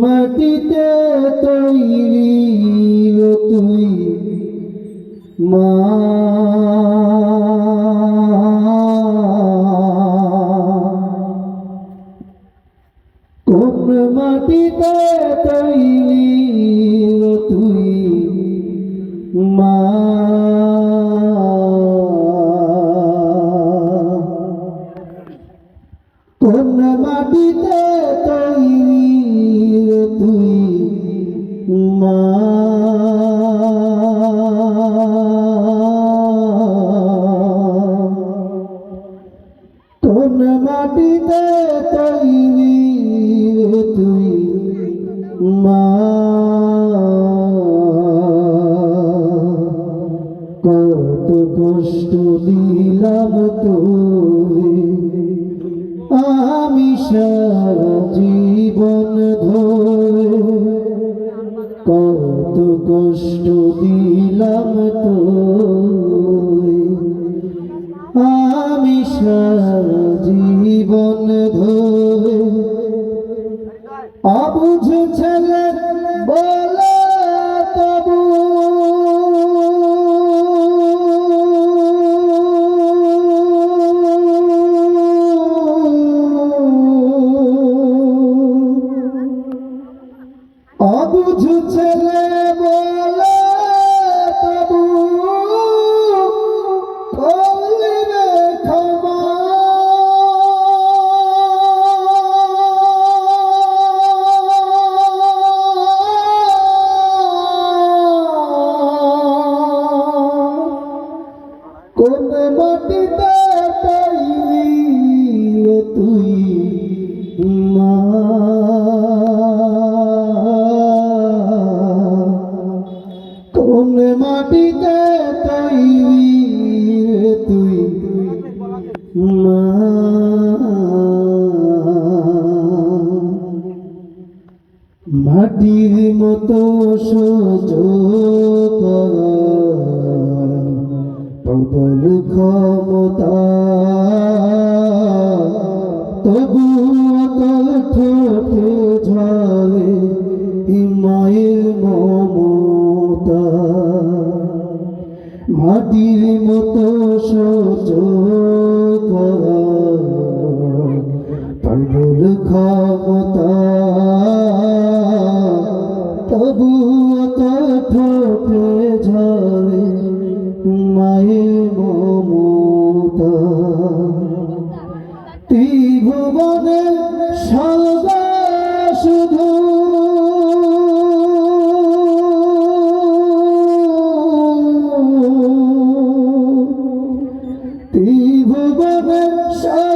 মাটিতে তৈরি তুই মা। কোন মাটিতে তৈরি মা কত কষ্ট দিলাম আমি সারা জীবন ধরে কত কষ্ট কোন মাটিতে তৈরি তুই মা। কোন মাটিতে তৈরি তুই মা। মাটির মতো সোজ প্রবল ক্ষমতা। তবু তল ঠোঁটে ঝরে মায়ের মমতা। মাটির মতো সোজ প্রবল ক্ষমতা। So.